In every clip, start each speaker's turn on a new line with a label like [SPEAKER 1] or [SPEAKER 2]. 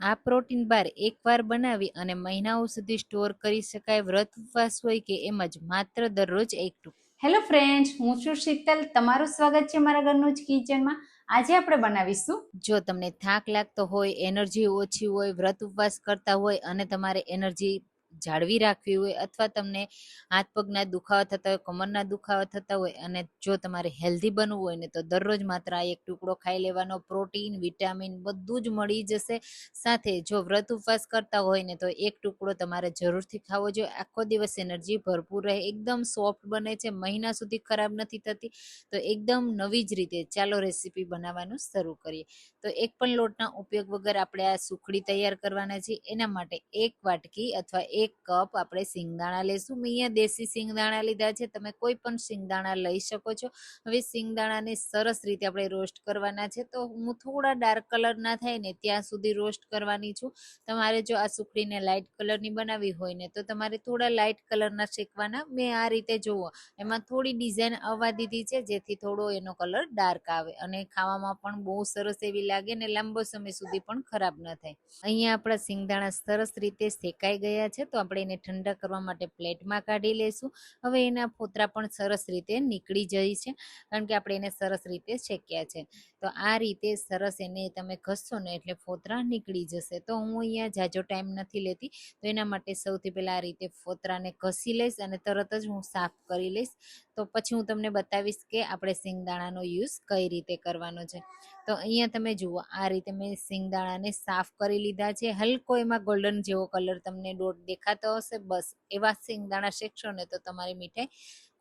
[SPEAKER 1] આ પ્રોટીન બાર એકવાર બનાવી અને મહિનાઓ સુધી સ્ટોર કરી શકાય વ્રત ઉપવાસ હોય કે એમ જ માત્ર દરરોજ એક ટૂંક
[SPEAKER 2] હેલો ફ્રેન્ડ્સ હું છું શીતલ. તમારું સ્વાગત છે મારા ઘરનું જ કિચનમાં. આજે આપણે બનાવીશું.
[SPEAKER 1] જો તમને થાક લાગતો હોય એનર્જી ઓછી હોય વ્રત ઉપવાસ કરતા હોય અને તમારે એનર્જી જાળવી રાખવી હોય અથવા તમને હાથ પગના દુખાવા થતા હોય, કમરના દુખાવા થતા હોય અને જો તમારે હેલ્ધી બનવું હોય ને તો દરરોજ માત્ર આ એક ટુકડો ખાઈ લેવાનો પ્રોટીન વિટામિન બધું જ મળી જશે. સાથે જો વ્રત ઉપવાસ કરતા હોય ને તો એક ટુકડો તમારે જરૂરથી ખાવો જોઈએ. આખો દિવસ એનર્જી ભરપૂર રહે, એકદમ સોફ્ટ બને છે, મહિના સુધી ખરાબ નથી થતી. તો એકદમ નવી જ રીતે ચાલો રેસીપી બનાવવાનું શરૂ કરીએ. તો એક પણ લોટના ઉપયોગ વગર આપણે આ સુખડી તૈયાર કરવાના છે એના માટે એક વાટકી અથવા એક કપ આપણે સિંગદાણા લેશું. મેં અહીંયા દેશી સિંગદાણા લીધા છે. તમે કોઈ પણ સિંગદાણા લઈ શકો છો. હવે સિંગદાણાને સરસ રીતે આપણે રોસ્ટ કરવાના છે. તો હું થોડા ડાર્ક કલર ના થાય ને ત્યાં સુધી રોસ્ટ કરવાની છું. તમારે જો આ સુખડીને લાઇટ કલરની બનાવવી હોય ને તો તમારે થોડા લાઇટ કલરના શેકવાના. મેં આ રીતે જુઓ એમાં થોડી ડિઝાઇન આવવા દીધી છે, જેથી થોડો એનો કલર ડાર્ક આવે અને ખાવામાં પણ બહુ સરસ એવી લાગે ને લાંબો સમય સુધી પણ ખરાબ ન થાય. અહીંયા આપણા સિંગદાણા સરસ રીતે શેકાઈ ગયા છે. તો આપણે એને ઠંડા કરવા માટે પ્લેટમાં કાઢી લઈશું હવે એના ફોતરા પણ સરસ રીતે નીકળી જાય છે, કારણ કે આપણે એને સરસ રીતે શેક્યા છે. તો આ રીતે સરસ એને તમે ઘસશો ને એટલે ફોતરા નીકળી જશે. તો હું અહીંયા જાજો ટાઈમ નથી લેતી, તો એના માટે સૌથી પહેલાં આ રીતે ફોતરાને ઘસી લઈશ અને તરત જ હું સાફ કરી લઈશ. તો પછી હું તમને બતાવીશ કે આપણે સિંગદાણાનો યુઝ કઈ રીતે કરવાનો છે. તો અહીંયા તમે જુઓ, આ રીતે મેં સિંગદાણાને સાફ કરી લીધા છે. હલકો એમાં ગોલ્ડન જેવો કલર તમને ડોટ દેખાતો હશે. બસ એવા સિંગદાણા શેકશો ને તો તમારી મીઠાઈ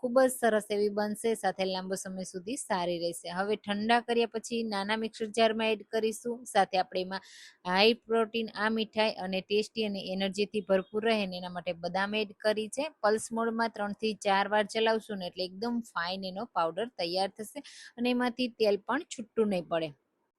[SPEAKER 1] ખૂબ જ સરસ એવી બનશે, સાથે લાંબો સમય સુધી સારી રહેશે. હવે ઠંડા કર્યા પછી નાના મિક્સર જારમાં એડ કરીશું, સાથે આપણે એમાં હાઈ પ્રોટીન આ મીઠાઈ અને ટેસ્ટી અને એનર્જીથી ભરપૂર રહે ને એના માટે બદામ એડ કરી છે. પલ્સ મોડમાં ત્રણથી ચાર વાર ચલાવશું ને એટલે એકદમ ફાઇન એનો પાવડર તૈયાર થશે અને એમાંથી તેલ પણ છૂટું નહીં પડે.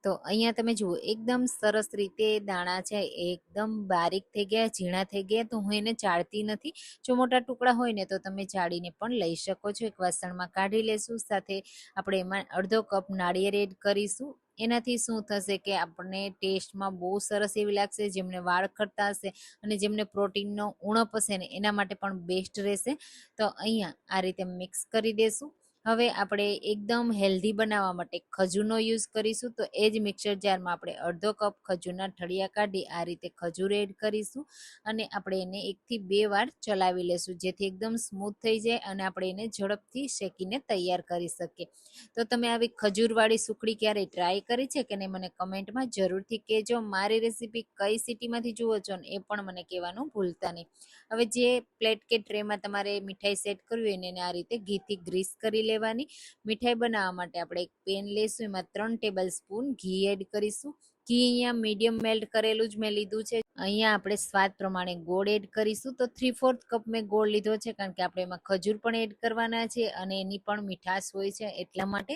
[SPEAKER 1] તો અહીંયા તમે જુઓ, એકદમ સરસ રીતે દાણા છે, એકદમ બારીક થઈ ગયા, ઝીણા થઈ ગયા, તો હું એને ચાળતી નથી. જો મોટા ટુકડા હોય ને, તો તમે ચાળીને પણ લઈ શકો છો. એક વાસણમાં કાઢી લેશું, સાથે આપણે એમાં અડધો કપ નાળિયેર એડ કરીશું. એનાથી શું થશે કે આપણને ટેસ્ટમાં બહુ સરસ એવી લાગશે, જેમને વાળ ખરતા હશે અને જેમને પ્રોટીનનો ઉણપ હશે ને, એના માટે પણ બેસ્ટ રહેશે. તો અહીંયા આ રીતે મિક્સ કરી દેશું. હવે આપણે એકદમ હેલ્ધી બનાવવા માટે ખજૂરનો યુઝ કરીશું તો એ જ મિક્સર જારમાં આપણે અડધો કપ ખજૂરના ઠળિયા કાઢી આ રીતે ખજૂર એડ કરીશું અને આપણે એને એકથી બે વાર ચલાવી લેશું જેથી એકદમ સ્મૂથ થઈ જાય અને આપણે એને ઝડપથી શેકીને તૈયાર કરી શકીએ. તો તમે આવી ખજૂરવાળી સુખડી ક્યારેય ટ્રાય કરી છે કે નહીં મને કમેન્ટમાં જરૂરથી કહેજો. મારી રેસીપી કઈ સિટીમાંથી જુઓ છો ને એ પણ મને કહેવાનું ભૂલતા નહીં. હવે જે પ્લેટ કે ટ્રેમાં તમારે મીઠાઈ સેટ કરવી હોય એને આ રીતે ઘીથી ગ્રીસ કરી લેવાની. મીઠાઈ બનાવવા માટે આપણે એક પેન લઈશું એમાં ત્રણ ટેબલ સ્પૂન ઘી એડ કરીશું. ઘી અહીંયા મીડિયમ મેલ્ટ કરેલું જ મેં લીધું છે. અહીંયા આપણે સ્વાદ પ્રમાણે ગોળ એડ કરીશું. તો થ્રી ફોર્થ કપ મેં ગોળ લીધો છે, કારણ કે આપણે એમાં ખજૂર પણ એડ કરવાના છે અને એની પણ મીઠાશ હોય છે એટલા માટે.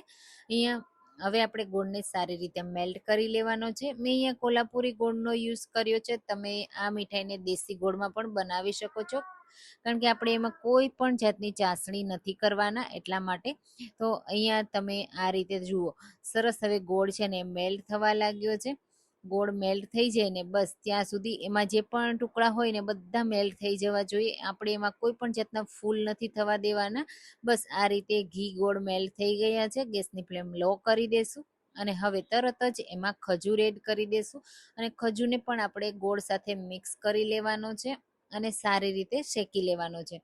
[SPEAKER 1] અહીંયા હવે આપણે ગોળને સારી રીતે મેલ્ટ કરી લેવાનો છે. મેં અહીંયા કોલ્હાપુરી ગોળનો યુઝ કર્યો છે. તમે આ મીઠાઈને દેશી ગોળમાં પણ બનાવી શકો છો. કારણ કે આપણે એમાં કોઈ પણ જાતની ચાસણી નથી કરવાના એટલા માટે. તો અહીંયા તમે આ રીતે જુઓ. સરસ હવે ગોળ છે ને મેલ્ટ થવા લાગ્યો છે. ગોળ મેલ્ટ થઈ જાય ને બસ ત્યાં સુધી એમાં જે પણ ટુકડા હોય ને બધા મેલ્ટ થઈ જવા જોઈએ. આપણે એમાં કોઈ પણ જાતના ફૂલ નથી થવા દેવાના. બસ આ રીતે ઘી ગોળ મેલ્ટ થઈ ગયા છે. ગેસની ફ્લેમ લો કરી દેશું અને હવે તરત જ એમાં ખજૂર એડ કરી દેશું અને ખજૂરને પણ આપણે ગોળ સાથે મિક્સ કરી લેવાનો છે અને સારી રીતે શેકી લેવાનો છે.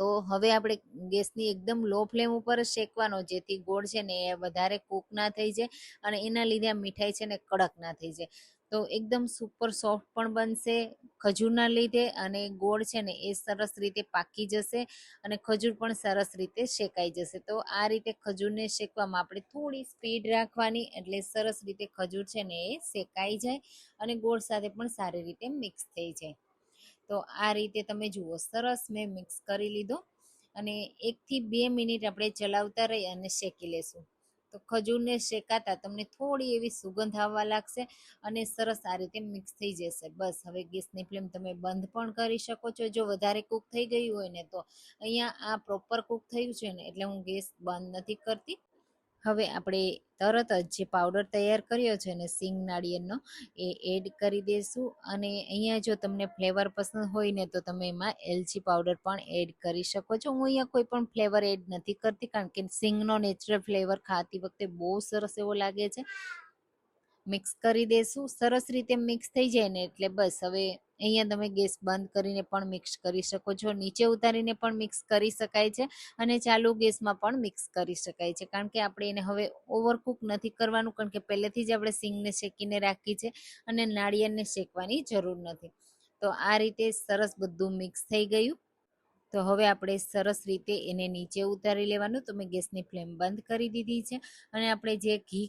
[SPEAKER 1] તો હવે આપણે ગેસની એકદમ લો ફ્લેમ ઉપર શેકવાનો, જેથી ગોળ છે ને એ વધારે કૂક ના થઈ જાય અને એના લીધે આ મીઠાઈ છે ને કડક ના થઈ જાય. તો એકદમ સુપર સોફ્ટ પણ બનશે ખજૂરના લીધે અને ગોળ છે ને એ સરસ રીતે પાકી જશે અને ખજૂર પણ સરસ રીતે શેકાઈ જશે. તો આ રીતે ખજૂરને શેકવામાં આપણે થોડી સ્પીડ રાખવાની એટલે સરસ રીતે ખજૂર છે ને એ શેકાઈ જાય અને ગોળ સાથે પણ સારી રીતે મિક્સ થઈ જાય. તો આ રીતે તમે જુઓ, સરસ મેં મિક્સ કરી લીધો અને એકથી બે મિનિટ આપણે ચલાવતા રહી અને શેકી લેશું. તો ખજૂરને શેકાતા તમને થોડી એવી સુગંધ આવવા લાગશે અને સરસ આ રીતે મિક્સ થઈ જશે. બસ, હવે ગેસની ફ્લેમ તમે બંધ પણ કરી શકો છો. જો વધારે કૂક થઈ ગયું હોય ને તો અહીંયા આ પ્રોપર કૂક થયું છે ને એટલે હું ગેસ બંધ નથી કરતી. હવે આપણે તરત જ જે પાવડર તૈયાર કર્યો છે ને સિંગ નાળિયેરનો, એ એડ કરી દઈશું અને અહીંયા જો તમને ફ્લેવર પસંદ હોય ને તો તમે એમાં એલચી પાવડર પણ એડ કરી શકો છો. હું અહીંયા કોઈ પણ ફ્લેવર એડ નથી કરતી, કારણ કે સિંગનો નેચરલ ફ્લેવર ખાતી વખતે બહુ સરસ એવો લાગે છે. મિક્સ કરી દેશું. સરસ રીતે મિક્સ થઈ જાય ને એટલે બસ. હવે અહીંયા તમે ગેસ બંધ કરીને પણ મિક્સ કરી શકો છો. નીચે ઉતારીને પણ મિક્સ કરી શકાય છે અને ચાલુ ગેસમાં પણ મિક્સ કરી શકાય છે. કારણ કે આપણે એને હવે ઓવરકુક નથી કરવાનું, કારણ કે પહેલેથી જ આપણે સિંગને શેકીને રાખી છે અને નાળિયેરને શેકવાની જરૂર નથી. તો આ રીતે સરસ બધું મિક્સ થઈ ગયું. તો હવે આપણે સરસ રીતે એને નીચે ઉતારી લેવાનું. તો મેં ગેસની ફ્લેમ બંધ કરી દીધી છે. અને આપણે જે ઘી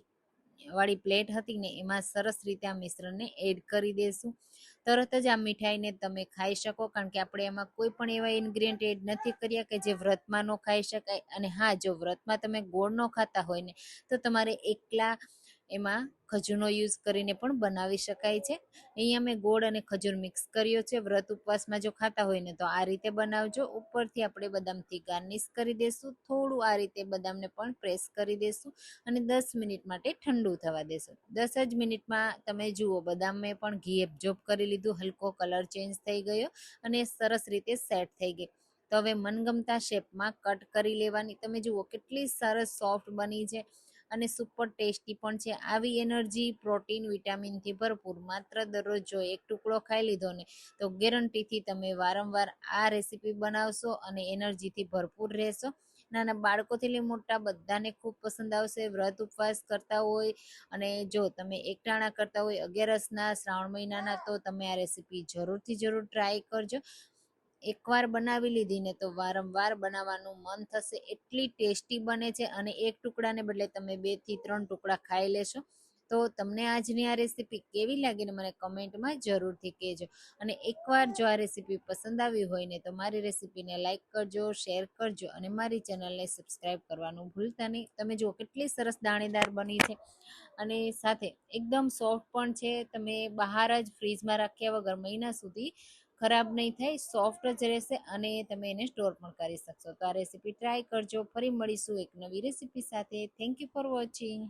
[SPEAKER 1] વાળી પ્લેટ હતી ને એમાં સરસ રીતે આ મિશ્રણને એડ કરી દેશું. તરત જ આ મીઠાઈને તમે ખાઈ શકો, કારણ કે આપણે એમાં કોઈ પણ એવા ઇન્ગ્રીડિયન્ટ એડ નથી કર્યા કે જે વ્રતમાં ન ખાઈ શકાય. અને હા, જો વ્રતમાં તમે ગોળ ન ખાતા હોય ને, તો તમારે એકલા એમાં ખજૂરનો યુઝ કરીને પણ બનાવી શકાય છે. અહીંયા મેં ગોળ અને ખજૂર મિક્સ કર્યો છે. વ્રત ઉપવાસમાં જો ખાતા હોય ને તો આ રીતે બનાવજો. ઉપરથી આપણે બદામથી ગાર્નિશ કરી દઈશું થોડું આ રીતે બદામને પણ પ્રેસ કરી દઈશું અને દસ મિનિટ માટે ઠંડુ થવા દેશું. દસ જ મિનિટમાં તમે જુઓ બદામે પણ ઘી એબ્ઝોર્બ કરી લીધું. હલકો કલર ચેન્જ થઈ ગયો અને સરસ રીતે સેટ થઈ ગઈ. તો હવે મનગમતા શેપમાં કટ કરી લેવાની. તમે જુઓ, કેટલી સરસ સોફ્ટ બની છે. અને સુપર ટેસ્ટી પણ છે. આવી એનર્જી, પ્રોટીન વિટામિનથી ભરપૂર. માત્ર દરરોજ જો એક ટુકડો ખાઈ લીધો ને, તો ગેરંટીથી તમે વારંવાર આ રેસીપી બનાવશો અને એનર્જીથી ભરપૂર રહેશો. નાના બાળકોથી લઈ મોટા બધાને ખૂબ પસંદ આવશે. વ્રત ઉપવાસ કરતા હોય અને જો તમે એકટાણા કરતા હોય, અગિયારસના શ્રાવણ મહિનાના, તો તમે આ રેસીપી જરૂરથી જરૂર ટ્રાય કરજો. એકવાર બનાવી લીધી ને તો વારંવાર બનાવવાનું મન થશે. એટલી ટેસ્ટી બને છે અને એક ટુકડાને બદલે તમે બેથી ત્રણ ટુકડા ખાઈ લેશો. તો તમને આજની આ રેસીપી કેવી લાગી ને મને કમેન્ટમાં જરૂરથી કહેજો. અને એકવાર જો આ રેસીપી પસંદ આવી હોય ને તો મારી રેસીપીને લાઇક કરજો શેર કરજો અને મારી ચેનલને સબસ્ક્રાઈબ કરવાનું ભૂલતા નહીં. તમે જુઓ કેટલી સરસ દાણેદાર બની છે અને સાથે એકદમ સોફ્ટ પણ છે. તમે બહાર જ ફ્રીજમાં રાખ્યા વગર મહિના સુધી ખરાબ નહીં થાય સોફ્ટ જ રહેશે અને તમે એને સ્ટોર પણ કરી શકશો. તો આ રેસીપી ટ્રાય કરજો. ફરી મળીશું એક નવી રેસીપી સાથે. Thank you for watching